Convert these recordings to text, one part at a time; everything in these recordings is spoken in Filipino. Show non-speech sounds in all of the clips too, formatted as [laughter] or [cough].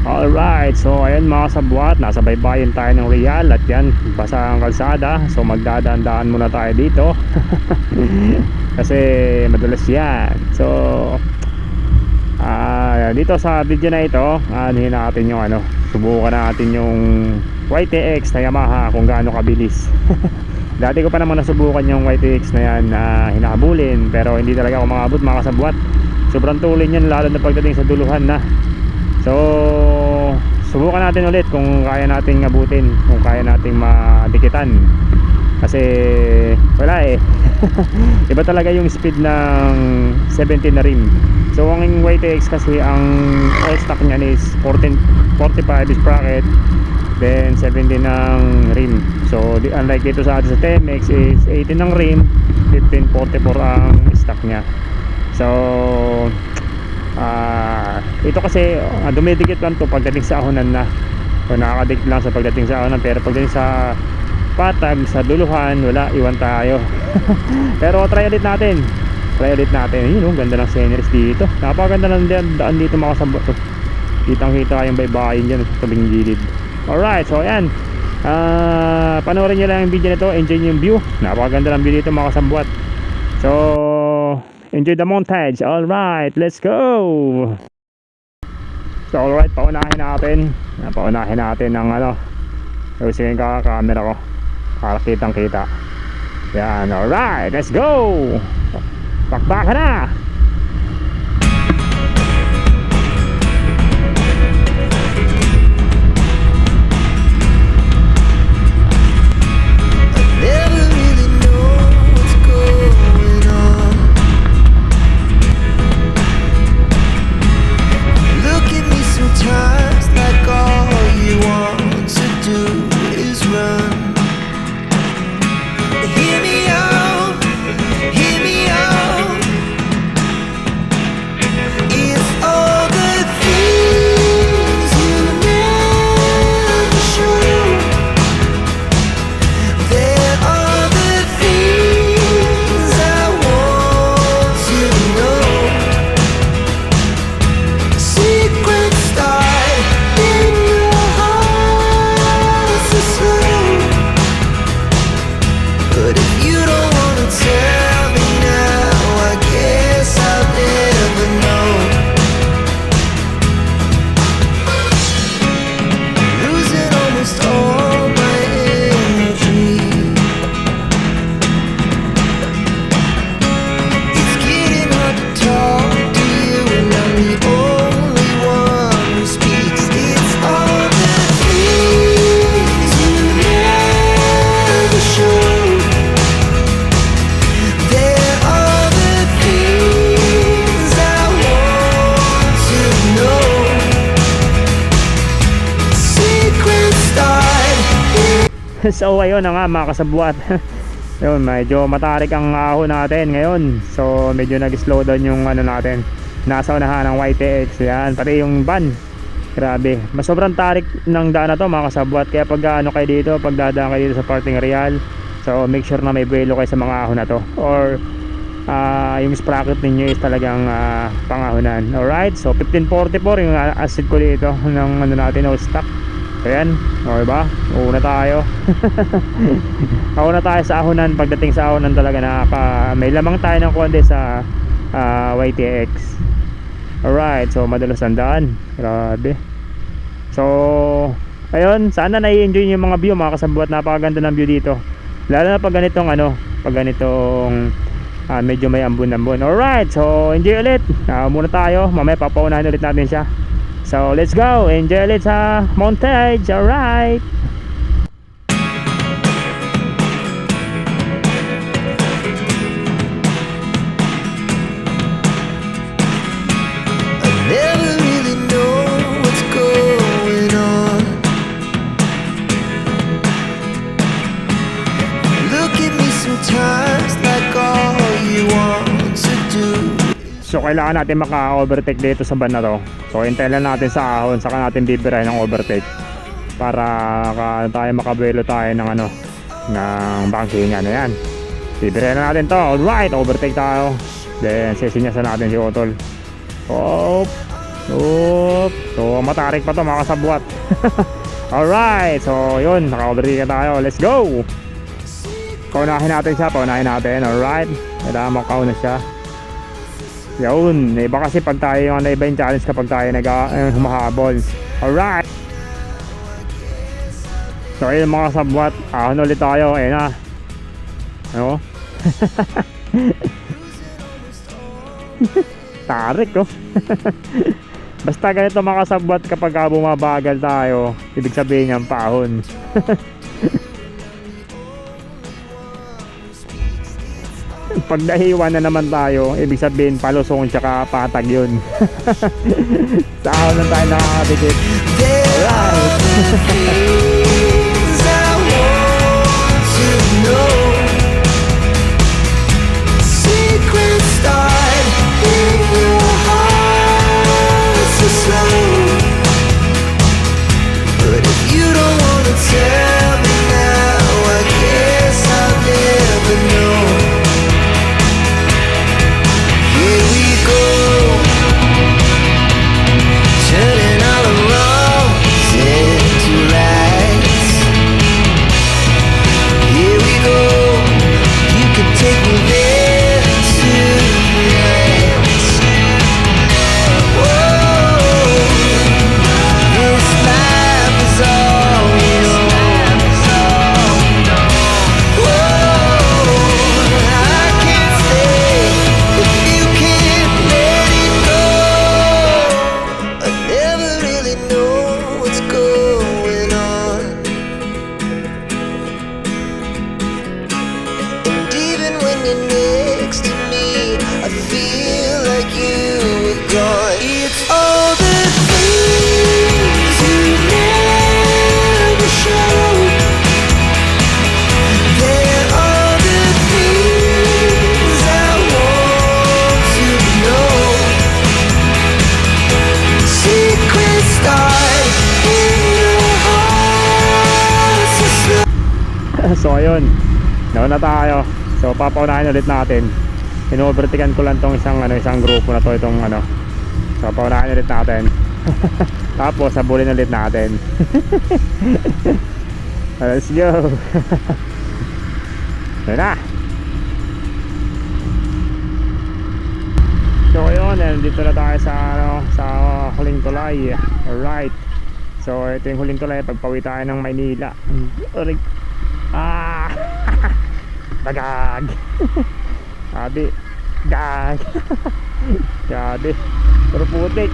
Alright, so ayan mga sabwat, nasa baybayin tayo ng Real at yan, basa ang kalsada. So magdadaan-daan muna tayo dito. [laughs] Kasi madulas yan. So, ah dito sa video na ito, anuhin natin yung ano, subukan natin yung YTX na Yamaha kung gaano kabilis. [laughs] Dati ko pa naman nasubukan yung YTX na yan na hinahabulin pero hindi talaga ako makabot mga kasabwat. Sobrang tulin yan lalo na pagdating sa duluhan na. So, subukan natin ulit kung kaya nating abutin, kung kaya nating madikitan. Kasi wala eh. [laughs] Iba talaga yung speed ng 17 na rim. So ang YTX kasi ang all stock niyan is 14 45 is bracket then 17 ng rim. So unlike dito sa atin sa TMX is 18 ng rim, 15 44 ang stock niya. So ah ito kasi uh, dumidikit lang to pagdating sa ahonan na. So nakakadikit lang sa pagdating sa ahonan pero pagdating sa patag sa duluhan wala iwan tayo. [laughs] Pero try ulit natin. Try ulit natin. Yun oh, ganda ng sceneries dito. Napakaganda ng daan, dito mga kasabot oh. kitang kita yung baybayin dyan sa tabing gilid. Alright so ayan. Ah, panoorin nyo lang yung video nito. Enjoy nyo yung view. Napakaganda ng view dito mga kasabwat so enjoy the montage. Alright let's go. So alright paunahin natin. Paunahin natin ng ano. Ayusin ko yung camera ko para kitang kita yan alright let's go. Bakbakan na [laughs] so ayun na nga mga kasabwat [laughs] yun medyo matarik ang ahon natin ngayon. So medyo nag slow down yung ano natin. Nasa unahan ng YTX yan. Pati yung van. Grabe. Mas sobrang tarik ng daan na to mga kasabwat kaya pag ano kayo dito pag dadaan kayo dito sa parting real so make sure na may buwelo kayo sa mga ahon na to. Or ah, yung sprocket ninyo is talagang ah, pangahonan. Alright? So 1544 yung ah, acid ko dito [laughs] ng ano natin all stock Ayan, okay ba? Una tayo. [laughs] Una tayo sa ahonan. Pagdating sa ahonan talaga nakaka... May lamang tayo ng konti sa ah, YTX. Alright, so madalas ang daan. Grabe. So, ayun, sana nai-enjoy niyo yung mga view mga kasabwat. Napakaganda ng view dito. Lalo na pag ganitong ano, pag ganitong ah, medyo may ambon-ambon. Alright, so enjoy ulit. Ah, muna tayo. Mamaya papaunahin ulit natin siya. So let's go. Enjoy ulit sa montage. Alright. Kailangan natin maka-overtake dito sa van na to. So hintayin lang natin sa ahon saka natin bibirahin ng overtake para ka, tayo makabuelo tayo ng ano ng bangkingan na yan. Bibirahin na natin to. Alright, overtake tayo. Then sisinyasan natin si Otol. Oh, Oop. So, matarik pa to mga kasabwat. [laughs] Alright. So, yun. Naka-overtake na tayo. Let's go. Paunahin natin siya. Paunahin natin. Alright. Kailangan makauna siya. Yun. Iba kasi pag tayo yung ano, iba yung challenge kapag tayo nag uh, humahabol. Alright. So, ayun mga kasabwat. Ahon ulit tayo. Ayun na. Ano? [laughs] Tarik oh. [laughs] Basta ganito mga kasabwat kapag ka bumabagal tayo, ibig sabihin niyan paahon. [laughs] Pag nahiwan na naman tayo, ibig sabihin palusong tsaka patag yun. [laughs] Sa ahon lang tayo nakakadikit. There so ayun, nauna tayo. So papaunahin ulit natin. Inovertikan ko lang tong isang ano, isang grupo na to itong ano. So paunahin ulit natin. [laughs] Tapos sabulin ulit natin. [laughs] Let's go. [laughs] Ayun na. So ayun, nandito na tayo sa ano, sa huling tulay. Alright. So ito yung huling tulay pagpawi tayo ng Maynila. Aray. Ah! [laughs] Dagag! [laughs] Sabi, gag! [laughs] Sabi, puro putik.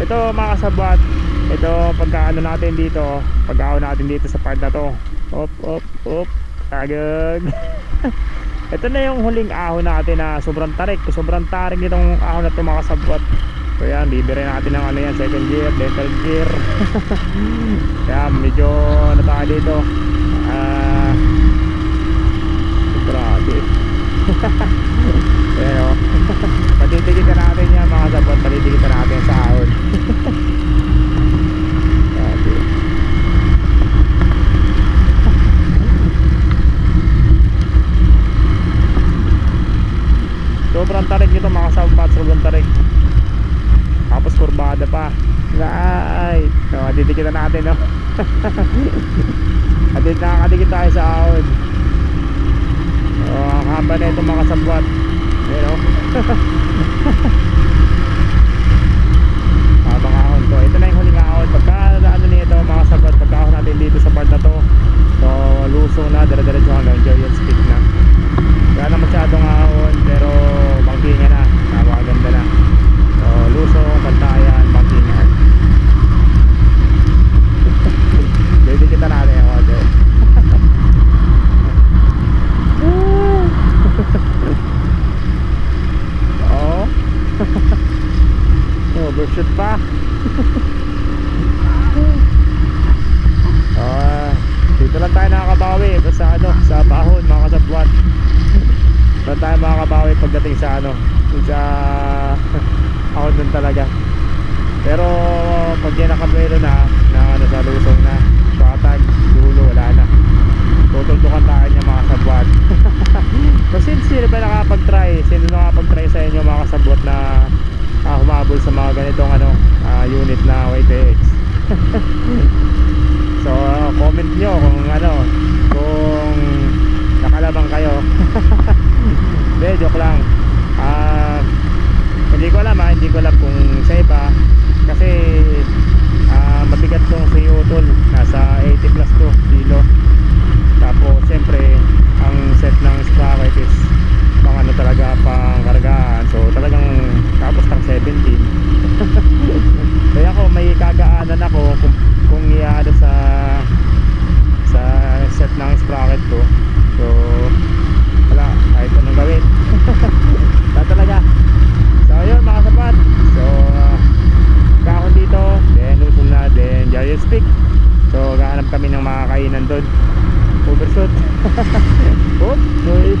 ito mga kasabot, ito pagka ano natin dito, pagka natin dito sa part na to. Op, op, op, agag. ito na yung huling ahon natin na sobrang tarik. Sobrang tarik nitong ahon na to mga kasabot. So yan, bibiri natin ng ano yan, second gear, dental gear. Kaya medyo ano tayo dito. Ah, grabe. Pero, [laughs] patitigit na natin yan mga sabot, patitigit na natin sa ahon. Sobrang tarik nito mga sabot, sobrang tarik. Tapos kurbada pa. Right. So, didikit na natin, no? [laughs] At nakakadikit tayo sa ahon. So, ang haba na ito mga sabwat. Ayan, no? [laughs] Habang ahon to. Ito na yung huling ahon. Pagka ano nito mga sabwat, pagka ahon natin dito sa part na to. So, lusong na, dire-diretso hanggang Joyous Peak na. Wala na masyadong ahon, pero bangkingan na. Napakaganda na. So, lusong, pantayan, bangkingan. Jadi kita natin yung order. Oo. Overshoot pa. Ah, dito lang tayo nakakabawi sa ano, sa bahon mga kasabwat. Doon tayo pagdating sa ano, sa [laughs] ako dun talaga. Pero pag yan nakabelo na, na ano sa lusong na, patag, dulo, wala na. Tutultukan tayo niya mga sabwat. [laughs] so since sino ba nakapag-try, sino nakapag-try sa inyo mga kasabwat na ah, humabol sa mga ganitong ano, ah, unit na YTX. [laughs] so, ah, comment nyo kung ano, kung nakalabang kayo. Hindi, joke lang. Ah, hindi ko alam ha, hindi ko alam kung sa iba. Kasi ah, mabigat tong si Utol. Nasa 80 plus to kilo. Tapos siyempre ang set ng sprocket is pang ano talaga pang kargaan. So talagang tapos pang 17 [laughs] kaya ako may kagaanan ako kung, kung iyaano sa sa set ng sprocket ko. So kahit anong gawin. [laughs] Ta talaga. So yun mga sapat so uh, dito then usol na then giant speak. So gahanap kami ng mga kainan doon. Overshoot [laughs] Oop, sorry. [laughs]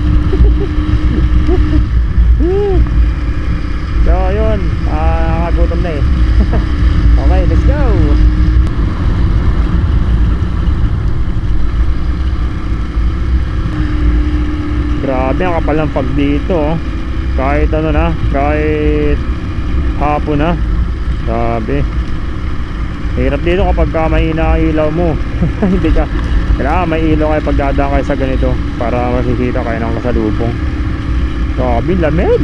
So yun ah nakagutom na eh. Okay let's go grabe ang kapal ng pag dito oh. kahit ano na kahit hapon na. Grabe. Hirap dito kapag ka mahina ang ilaw mo. [laughs] Hindi ka kailangan may ilaw kayo pag dadaan kayo sa ganito para makikita kayo ng kasalubong. Grabe lamig.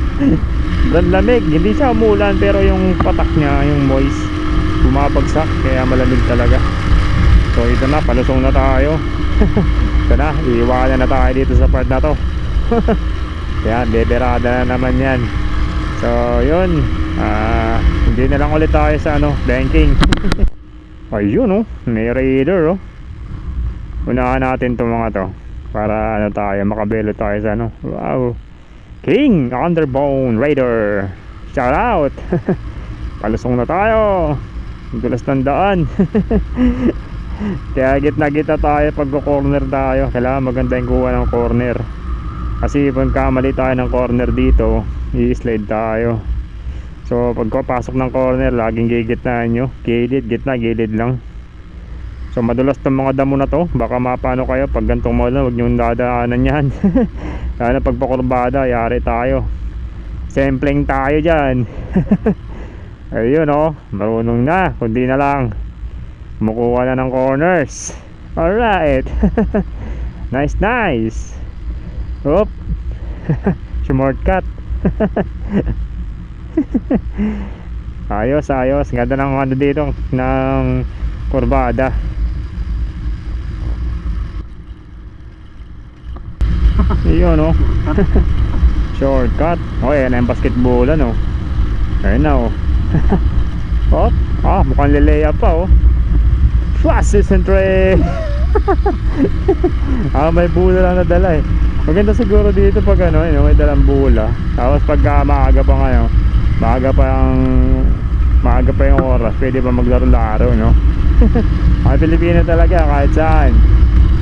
[laughs] Sobrang lamig. Hindi siya umulan pero yung patak niya yung moist bumabagsak kaya malamig talaga. So ito na palusong na tayo [laughs] ito na iiwanan na tayo dito sa part na to. [laughs] Yan beberada na naman yan. So yun. Ah hindi na lang ulit tayo sa ano banking [laughs] ayun oh. May raider oh. Unahan natin to mga to para ano tayo makabelo tayo sa ano. Wow. King Underbone Raider. Shout out. [laughs] Palusong na tayo. Dulas ng daan kaya gitna gitna tayo pag corner tayo. Kailangan maganda yung kuha ng corner. Kasi pag kamali tayo ng corner dito i-slide tayo. So pagkapasok ng corner laging gigitnaan nyo. Gilid gitna gilid lang. So madulas tong mga damo na to. Baka mapano kayo pag gantong na huwag nyo dadaanan yan. [laughs] Lalo na pag pakurbada yari tayo. Sempleng tayo dyan. [laughs] Ayun oh. Marunong na kundi na lang kumukuha na ng corners alright [laughs] nice nice Oop. [laughs] Shortcut. [laughs] ayos, ayos. Ganda ng ano dito ng kurbada. Iyon, no? Shortcut. Oh, yan ang basketball, ano? Ayun na, oh. oh, ah, mukhang lilea pa, oh. Fastest and tray. ah, may bula lang nadala eh. Maganda siguro dito pag ano, yun, may dalang bula. Tapos pagka maaga pa ngayon, maaga pa yung maaga pa yung oras, pwede pa maglaro-laro, no? [laughs] Ang Pilipino talaga kahit saan.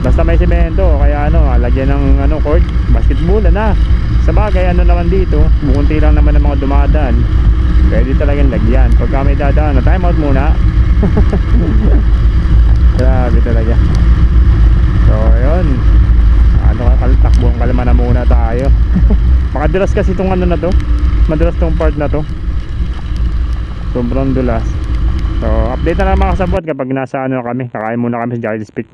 Basta may semento, kaya ano, lagyan ng ano court, basketball na. Sa bagay, ano naman dito, bukunti lang naman ng mga dumadaan. Pwede talagang lagyan. Pagka may dadaan, na time out muna. [laughs] Grabe talaga. So, yun. Ano ka, takbuhan kalma na muna tayo. [laughs] Makadulas kasi itong ano na to. Madulas tong part na to. Sobrang dulas. So, update na lang mga kasabot kapag nasa ano kami. Kakain muna kami sa Giles Peak.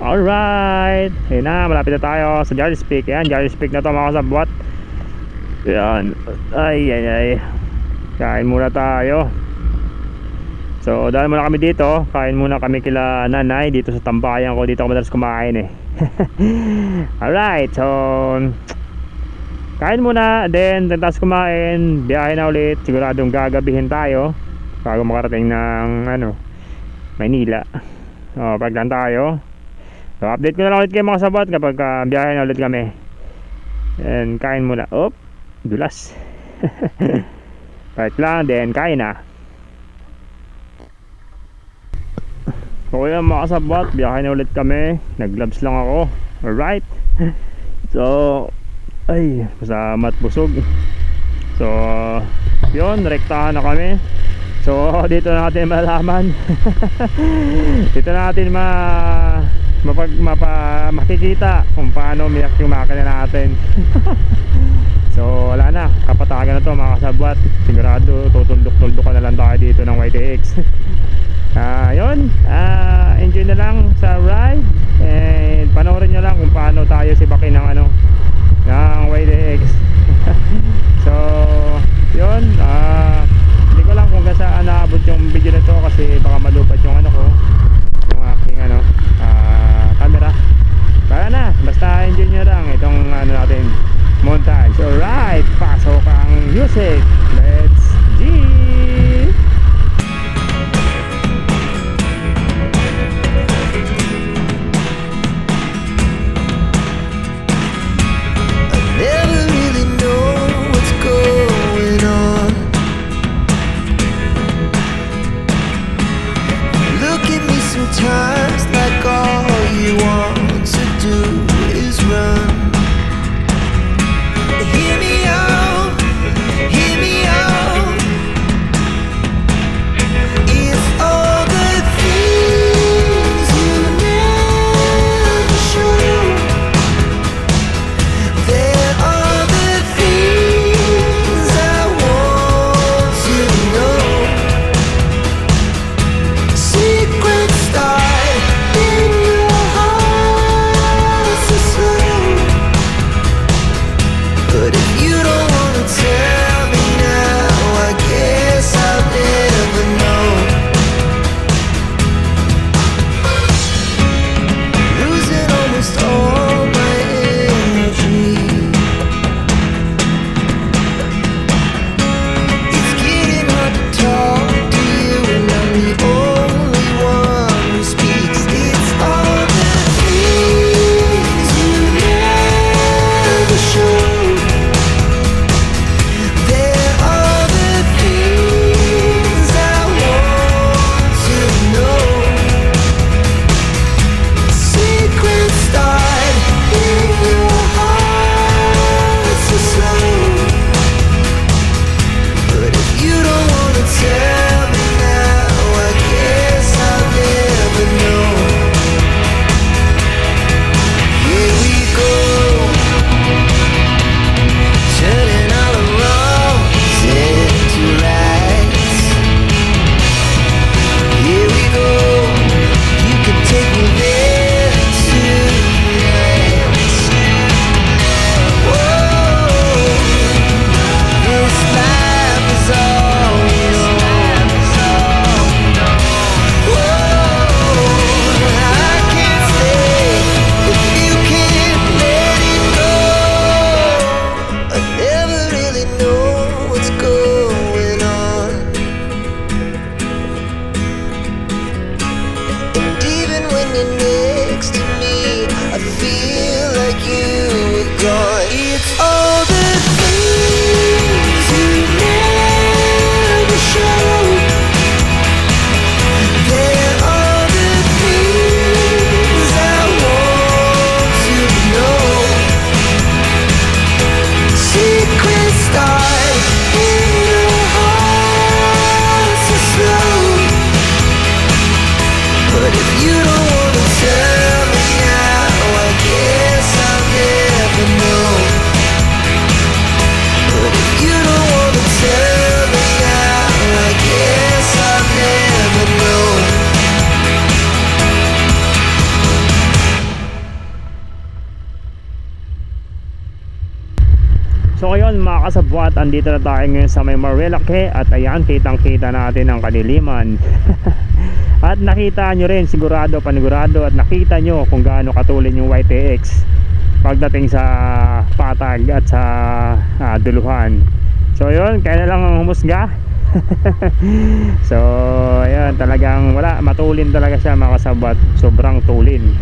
Alright. Ayun na, malapit na tayo sa Giles Peak. Ayan, Giles Peak na to mga kasabot. Ayan. Ay, ay, ay. Kain muna tayo. So, dahil muna kami dito, kain muna kami kila nanay dito sa tambayan ko. Dito ako madalas kumain eh. [laughs] Alright, so kain muna, then tapos kumain, biyahe na ulit. Siguradong gagabihin tayo bago makarating ng ano, Maynila. So, pagdan tayo. So, update ko na lang ulit kayo mga sabat kapag uh, biyahe na ulit kami. And kain muna. Op, dulas. [laughs] Right lang, then kain na. So yun mga kasabot, biyahe na ulit kami. Nag-gloves lang ako. Alright. [laughs] So Ay, masama busog. So Yun, rektahan na kami. So [laughs] dito na natin malaman. [laughs] Dito na natin ma mapag, mapa, makikita kung paano umiyak yung makina natin so wala na kapatagan na to mga kasabwat sigurado tutuldok-tuldok na lang tayo dito ng YTX [laughs] Ah, yun. Ah, enjoy na lang sa ride. And panoorin nyo lang kung paano tayo si Baki ng ano ng YDX. [laughs] so, yun. Ah, hindi ko lang kung saan naabot yung video na to kasi baka malupad yung ano ko. Yung aking ano ah, camera. Kaya na, basta enjoy nyo lang itong ano natin montage. Alright, pasok ang kasabwat, andito na tayo ngayon sa may Marilake at ayan, kitang kita natin ang kaniliman [laughs] At nakita nyo rin sigurado, panigurado at nakita nyo kung gaano katulin yung YTX Pagdating sa patag at sa ah, duluhan. So yun, kaya na lang ang humusga. [laughs] So ayun, talagang wala, matulin talaga siya mga kasabwat. Sobrang tulin.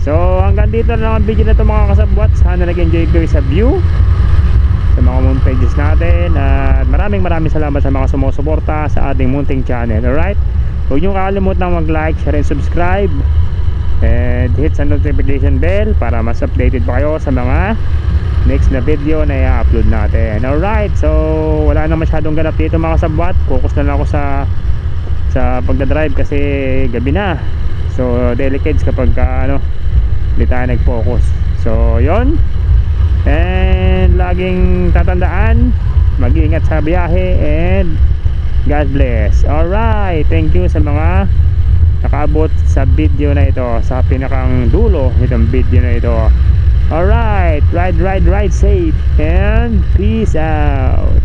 So hanggang dito na lang ang video na to mga kasabwat. Sana nag-enjoy kayo sa view sa mga moon pages natin. At maraming maraming salamat sa mga sumusuporta sa ating munting channel alright? Huwag nyo kakalimutan mag like, share and subscribe. And hit sa notification bell para mas updated pa kayo sa mga next na video na i-upload natin. Alright so wala na masyadong ganap dito mga sabwat. Focus na lang ako sa sa pagdadrive kasi gabi na. So delicate kapag ka, ano, hindi tayo nag-focus. So yon and laging tatandaan mag-iingat sa biyahe and God bless. Alright thank you sa mga nakaabot sa video na ito sa pinakang dulo itong video na ito. Alright ride ride ride safe and peace out.